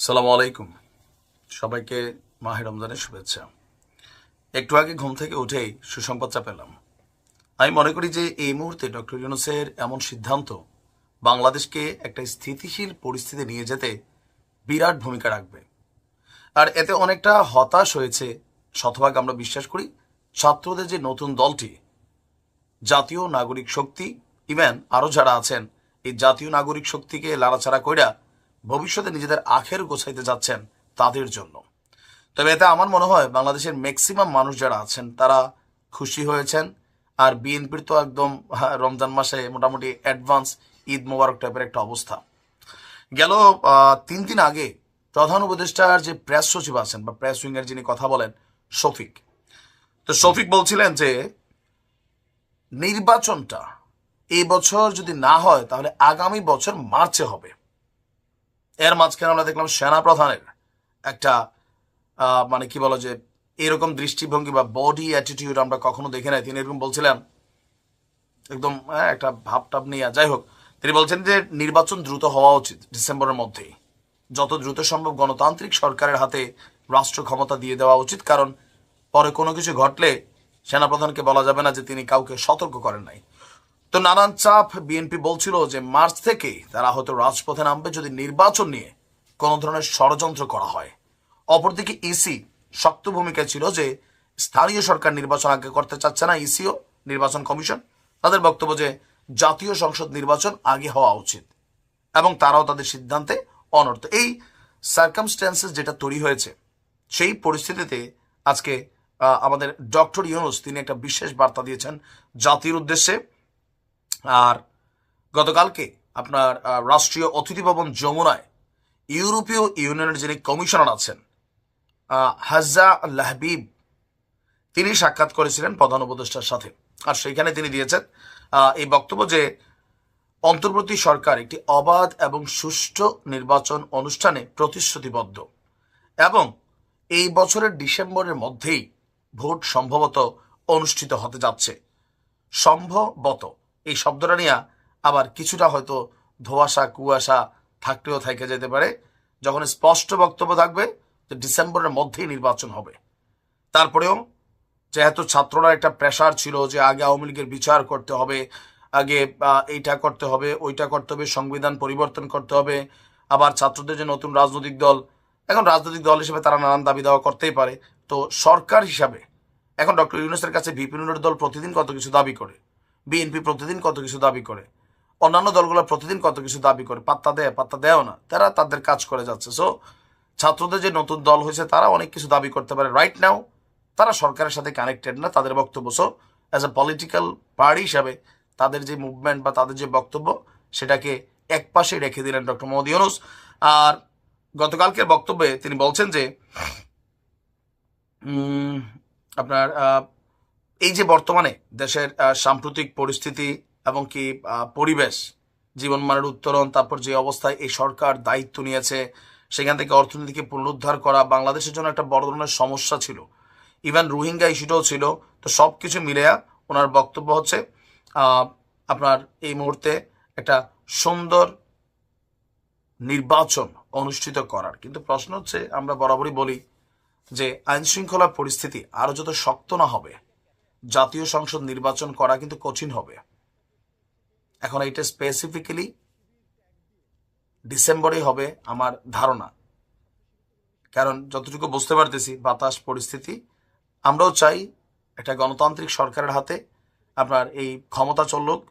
সালাম আলাইকুম। সবাইকে মাহের রমজানের শুভেচ্ছা। একটু আগে ঘুম থেকে উঠেই সুসংবাদটা পেলাম আমি মনে করি যে এই মুহূর্তে ডক্টর ইউনুসের এমন সিদ্ধান্ত বাংলাদেশকে একটা স্থিতিশীল পরিস্থিতি নিয়ে যেতে বিরাট ভূমিকা রাখবে। আর এতে অনেকটা হতাশ হয়েছে শতভাগ আমরা বিশ্বাস করি ছাত্রদের যে নতুন দলটি, জাতীয় নাগরিক শক্তি, ইভেন আরও যারা আছেন, এই জাতীয় নাগরিক শক্তিকে লাড়াছাড়া কইরা ভবিষ্যতে নিজেদের আখের গোছাইতে যাচ্ছেন তাদের জন্য। তবে এতে আমার মনে হয় বাংলাদেশের ম্যাক্সিমাম মানুষ যারা আছেন, তারা খুশি হয়েছেন। আর বিএনপির তো একদম রমজান মাসে মোটামুটি অ্যাডভান্স ঈদ মোবারক টাইপের একটা অবস্থা। গেল তিন দিন আগে প্রধান উপদেষ্টার যে প্রেস সচিব আছেন বা প্রেস উইংয়ের যিনি কথা বলেন, শফিক। তো শফিক বলছিলেন যে, নির্বাচনটা এই বছর যদি না হয়, তাহলে আগামী বছর মার্চে হবে। এর মাঝখানে আমরা দেখলাম সেনা প্রধানের একটা মানে কি বলো যে, এরকম দৃষ্টিভঙ্গি বা বডি অ্যাটিটিউড আমরা কখনো দেখে নাই। তিনি এরকম বলছিলেন, একদম একটা ভাবটাব নিয়ে। যাই হোক, তিনি বলছেন যে, নির্বাচন দ্রুত হওয়া উচিত ডিসেম্বরের মধ্যেই। যত দ্রুত সম্ভব গণতান্ত্রিক সরকারের হাতে রাষ্ট্র ক্ষমতা দিয়ে দেওয়া উচিত, কারণ পরে কোনো কিছু ঘটলে সেনাপ্রধানকে বলা যাবে না যে তিনি কাউকে সতর্ক করেন নাই। তো নানান চাপ বিএনপি বলছিল যে মার্চ থেকে তারা হয়তো রাজপথে নামবে যদি নির্বাচন নিয়ে কোনো ধরনের ষড়যন্ত্র করা হয়। অপরদিকে ইসি শক্ত ভূমিকা ছিল যে স্থানীয় সরকার নির্বাচন আগে করতে চাচ্ছে না, ইসিও, নির্বাচন কমিশন, তাদের বক্তব্য যে জাতীয় সংসদ নির্বাচন আগে হওয়া উচিত এবং তারাও তাদের সিদ্ধান্তে অনর্থ। এই সার্কামস্ট্যান্সেস যেটা তৈরি হয়েছে, সেই পরিস্থিতিতে আজকে আমাদের ডক্টর ইউনুস তিনি একটা বিশেষ বার্তা দিয়েছেন জাতির উদ্দেশ্যে। আর গতকালকে আপনার রাষ্ট্রীয় অতিথি ভবন যমুনায় ইউরোপীয় ইউনিয়নের যিনি কমিশনার আছেন হাজা লাহবিব, তিনি সাক্ষাৎ করেছিলেন প্রধান উপদেষ্টার সাথে। আর সেইখানে তিনি দিয়েছেন এই বক্তব্য যে অন্তর্বর্তী সরকার একটি অবাধ এবং সুষ্ঠু নির্বাচন অনুষ্ঠানে প্রতিশ্রুতিবদ্ধ এবং এই বছরের ডিসেম্বরের মধ্যেই ভোট সম্ভবত অনুষ্ঠিত হতে যাচ্ছে। সম্ভবত এই শব্দটা নিয়ে আবার কিছুটা হয়তো ধোয়াশা, কুয়াশা থাকলেও থেকে যেতে পারে। যখন স্পষ্ট বক্তব্য থাকবে যে ডিসেম্বরের মধ্যেই নির্বাচন হবে। তারপরেও যেহেতু ছাত্ররা একটা প্রেশার ছিল যে আগে আওয়ামী লীগের বিচার করতে হবে, আগে এইটা করতে হবে, ওইটা করতে হবে, সংবিধান পরিবর্তন করতে হবে, আবার ছাত্রদের যে নতুন রাজনৈতিক দল, এখন রাজনৈতিক দল হিসেবে তারা নানান দাবি দাওয়া করতেই পারে। তো সরকার হিসাবে, এখন ডক্টর ইউনুসের কাছে বিপিনুরের দল প্রতিদিন কত কিছু দাবি করে? বিএনপি প্রতিদিন কত কিছু দাবি করে? অন্যান্য দলগুলো প্রতিদিন কত কিছু দাবি করে? পাত্তা দেয়, পাত্তা দেয়ও না। তারা তাদের কাজ করে যাচ্ছে। সো ছাত্রদের যে নতুন দল হয়েছে, তারা অনেক কিছু দাবি করতে পারে রাইট নাও তারা সরকারের সাথে কানেক্টেড না, তাদের বক্তব্য। So as a political party হিসাবে, তাদের যে মুভমেন্ট বা তাদের যে বক্তব্য, সেটাকে এক পাশে রেখে দিলেন ডক্টর মোহাম্মদ ইউনুস। আর গতকালকের বক্তব্যে তিনি বলছেন যে আপনার এই যে বর্তমানে দেশের সাম্প্রতিক পরিস্থিতি এবং কি পরিবেশ, জীবনমানের উত্তরণ, তারপর যে অবস্থায় এই সরকার দায়িত্ব নিয়েছে, সেখান থেকে অর্থনীতিকে পুনরুদ্ধার করা, বাংলাদেশের জন্য একটা বড় ধরনের সমস্যা ছিল। ইভেন রোহিঙ্গা ইস্যুটাও ছিল, তো সব কিছু মিলেয়া ওনার বক্তব্য হচ্ছে আপনার এই মুহূর্তে একটা সুন্দর নির্বাচন অনুষ্ঠিত করার। কিন্তু প্রশ্ন হচ্ছে, আমরা বরাবরই বলি যে আইনশৃঙ্খলা পরিস্থিতি আরও যত শক্ত না হবে জাতীয় সংসদ নির্বাচন করা কিন্তু কঠিন হবে। এখন এটা স্পেসিফিক্যালি ডিসেম্বরে হবে আমার ধারণা। কারণ যতটুকু বুঝতে পারতেছি বাতাস পরিস্থিতি, আমরাও চাই একটা গণতান্ত্রিক সরকারের হাতে আপনার এই ক্ষমতা চলুক।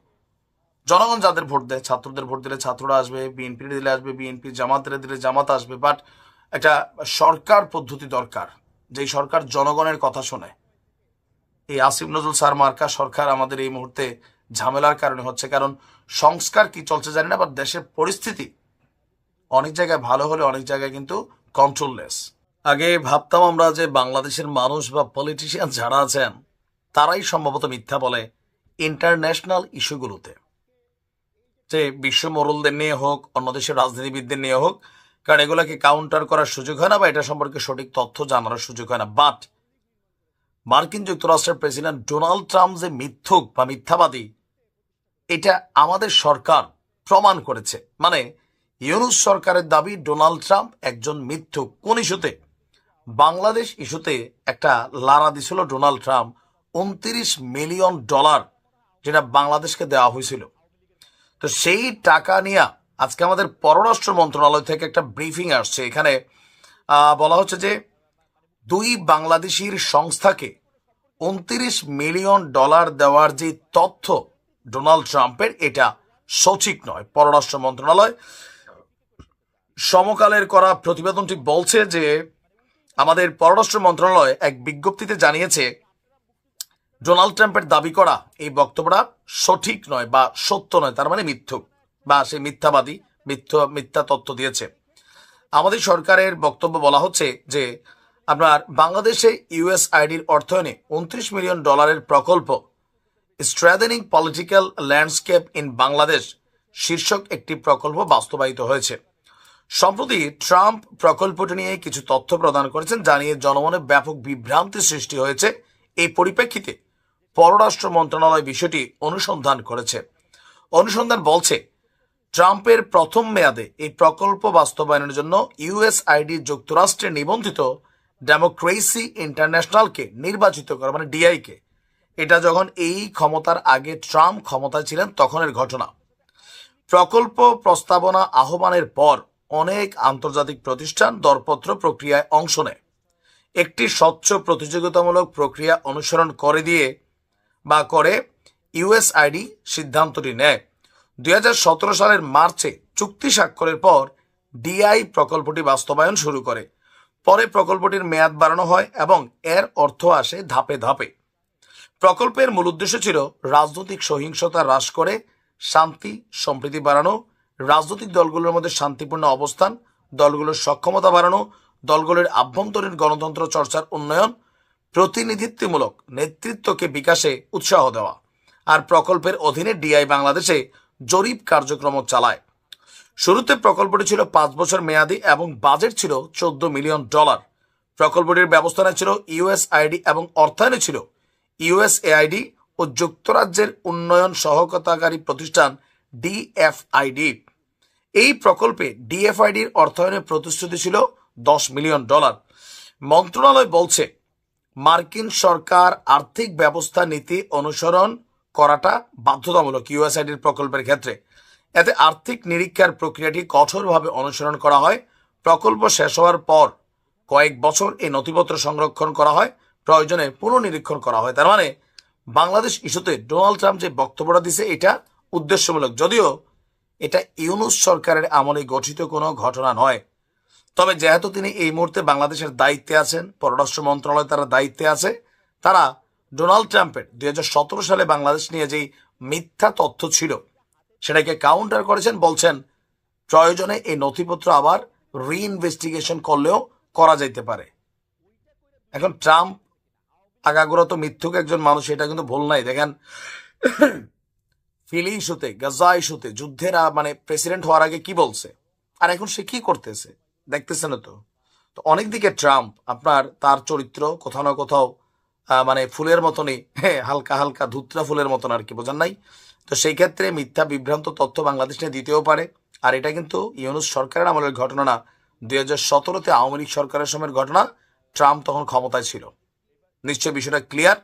জনগণ যাদের ভোট দেয়, ছাত্রদের ভোট দিলে ছাত্ররা আসবে বিএনপি দিলে আসবে বিএনপি জামাতের দিলে জামাত আসবে। বাট একটা সরকার পদ্ধতি দরকার। যেই সরকার জনগণের কথা শোনে এই আসিফ নজরুল স্যার, মার্কা সরকার আমাদের এই মুহূর্তে ঝামেলার কারণে হচ্ছে। কারণ সংস্কার কি চলছে জানি না বা দেশের পরিস্থিতি অনেক জায়গায় ভালো হলে অনেক জায়গায় কিন্তু কন্ট্রোললেস আগে ভাবতাম আমরা যে বাংলাদেশের মানুষ বা পলিটিশিয়ান যারা আছেন, তারাই সম্ভবত মিথ্যা বলে ইন্টারন্যাশনাল ইস্যুগুলোতে যে বিশ্ব মোরলদের নিয়ে হোক, অন্য দেশের রাজনীতিবিদদের নিয়ে হোক, কারণ এগুলোকে কাউন্টার করার সুযোগ হয় না বা এটা সম্পর্কে সঠিক তথ্য জানার সুযোগ হয় না। বাট মার্কিন যুক্তরাষ্ট্রের প্রেসিডেন্ট ডোনাল্ড ট্রাম্প যে মিথ্যুক বা মিথ্যাবাদী, এটা আমাদের সরকার প্রমাণ করেছে। মানে ইউনুস সরকারের দাবি ডোনাল্ড ট্রাম্প একজন মিথ্যুক। কোন ইস্যুতে? বাংলাদেশ ইস্যুতে একটা লারা দিছিল ডোনাল্ড ট্রাম্প উনত্রিশ মিলিয়ন ডলার, যেটা বাংলাদেশকে দেওয়া হয়েছিল। তো সেই টাকা নিয়ে আজকে আমাদের পররাষ্ট্র মন্ত্রণালয় থেকে একটা ব্রিফিং আসছে। এখানে বলা হচ্ছে যে দুই বাংলাদেশির সংস্থাকে উনত্রিশ মিলিয়ন ডলার দেওয়ার যে তথ্য ডোনাল্ড ট্রাম্পের, এটা সঠিক নয়। পররাষ্ট্র মন্ত্রণালয় সমকালের করা প্রতিবেদনটি বলছে যে আমাদের পররাষ্ট্র মন্ত্রণালয় এক বিজ্ঞপ্তিতে জানিয়েছে, ডোনাল্ড ট্রাম্পের দাবি করা এই বক্তব্যটা সঠিক নয় বা সত্য নয়, তার মানে মিথ্যুক বা সে মিথ্যাবাদী, মিথ্যা মিথ্যা তথ্য দিয়েছে। আমাদের সরকারের বক্তব্য বলা হচ্ছে যে আপনার বাংলাদেশে ইউএস আইডির অর্থায়নে উনত্রিশ মিলিয়ন ডলারের প্রকল্প strengthening political landscape in Bangladesh শীর্ষক একটি প্রকল্প বাস্তবায়িত হয়েছে। সম্প্রতি ট্রাম্প প্রকল্পটি নিয়ে কিছু তথ্য প্রদান করেছেন জানিয়ে জনমনে ব্যাপক বিভ্রান্তি সৃষ্টি হয়েছে। এই পরিপ্রেক্ষিতে পররাষ্ট্র মন্ত্রণালয় বিষয়টি অনুসন্ধান করেছে। অনুসন্ধান বলছে, ট্রাম্পের প্রথম মেয়াদে এই প্রকল্প বাস্তবায়নের জন্য ইউএসআইডি যুক্তরাষ্ট্রে নিবন্ধিত ডেমোক্রেসি ইন্টারন্যাশনালকে নির্বাচিত করা মানে ডিআইকে এটা যখন এই ক্ষমতার আগে ট্রাম্প ক্ষমতায় ছিলেন তখনের ঘটনা। প্রকল্প প্রস্তাবনা আহ্বানের পর অনেক আন্তর্জাতিক প্রতিষ্ঠান দরপত্র প্রক্রিয়ায় অংশ নেয়। একটি স্বচ্ছ প্রতিযোগিতামূলক প্রক্রিয়া অনুসরণ করে দিয়ে বা করে ইউএসআইডি সিদ্ধান্তটি নেয়। দুই হাজার সতেরো সালের মার্চে চুক্তি স্বাক্ষরের পর ডিআই প্রকল্পটি বাস্তবায়ন শুরু করে। পরে প্রকল্পটির মেয়াদ বাড়ানো হয় এবং এর অর্থ আসে ধাপে ধাপে। প্রকল্পের মূল উদ্দেশ্য ছিল রাজনৈতিক সহিংসতা হ্রাস করে শান্তি, সম্প্রীতি বাড়ানো, রাজনৈতিক দলগুলোর মধ্যে শান্তিপূর্ণ অবস্থান, দলগুলোর সক্ষমতা বাড়ানো, দলগুলোর আভ্যন্তরীণ গণতন্ত্র চর্চার উন্নয়ন, প্রতিনিধিত্বমূলক নেতৃত্বকে বিকাশে উৎসাহ দেওয়া। আর প্রকল্পের অধীনে ডিআই বাংলাদেশে জরিপ কার্যক্রম চালায়। শুরুতে প্রকল্পটি ছিল পাঁচ বছর মেয়াদি এবং বাজেট ছিল চোদ্দ মিলিয়ন ডলার। প্রকল্পটির ব্যবস্থাপনা ছিল ইউএসআইডি এবং অর্থায়নে ছিল ইউএসএআইডি ও যুক্তরাজ্যের উন্নয়ন সহকতাকারী প্রতিষ্ঠান ডিএফআইডি। এই প্রকল্পে ডিএফআইডির অর্থায়নের প্রতিশ্রুতি ছিল দশ মিলিয়ন ডলার। মন্ত্রণালয় বলছে, মার্কিন সরকার আর্থিক ব্যবস্থা নীতি অনুসরণ করাটা বাধ্যতামূলক ইউএসআইডির প্রকল্পের ক্ষেত্রে। এতে আর্থিক নিরীক্ষার প্রক্রিয়াটি কঠোরভাবে অনুসরণ করা হয়। প্রকল্প শেষ হওয়ার পর কয়েক বছর এই নথিপত্র সংরক্ষণ করা হয়, প্রয়োজনে পুনর্নিরীক্ষণ করা হয়। তার মানে বাংলাদেশ ইস্যুতে ডোনাল্ড ট্রাম্প যে বক্তব্যটা দিছে এটা উদ্দেশ্যমূলক। যদিও এটা ইউনুস সরকারের আমলে গঠিত কোনো ঘটনা নয়। তবে যেহেতু তিনি এই মুহূর্তে বাংলাদেশের দায়িত্বে আছেন, পররাষ্ট্র মন্ত্রণালয় তারা দায়িত্বে আছে, তারা ডোনাল্ড ট্রাম্পের দু হাজার সতেরো সালে বাংলাদেশ নিয়ে যেই মিথ্যা তথ্য ছিল সেটাকে কাউন্টার করেছেন, বলছেন প্রয়োজনে এই নথিপত্র আবার রিইনভেস্টিগেশন করলেও করা যাইতে পারে। এখন ট্রাম্প আগাগোড়া তো মিথ্যুক একজন মানুষ, এটা কিন্তু ভুল নাই। দেখেন, ফিলি ইস্যুতে, গাজা ইস্যুতে যুদ্ধের মানে প্রেসিডেন্ট হওয়ার আগে কি বলছে? আর এখন সে কি করতেছে? দেখতেছেন তো। তো অনেক দিকে ট্রাম্প আপনার তার চরিত্র কোথাও না কোথাও মানে ফুলের মতনই হ্যাঁ হালকা হালকা ধুত্রা ফুলের মতন আর কি, বোঝান নাই? তো সেই ক্ষেত্রে মিথ্যা বিভ্রান্ত তথ্য বাংলাদেশ নিয়ে দিতেও পারে। আর এটা কিন্তু ইউনুস সরকারের আমলের ঘটনা না। দুই হাজার সতেরোতে আওয়ামী লীগ সরকারের সময়ের ঘটনা, ট্রাম্প তখন ক্ষমতায় ছিল। নিশ্চয় বিষয়টা ক্লিয়ার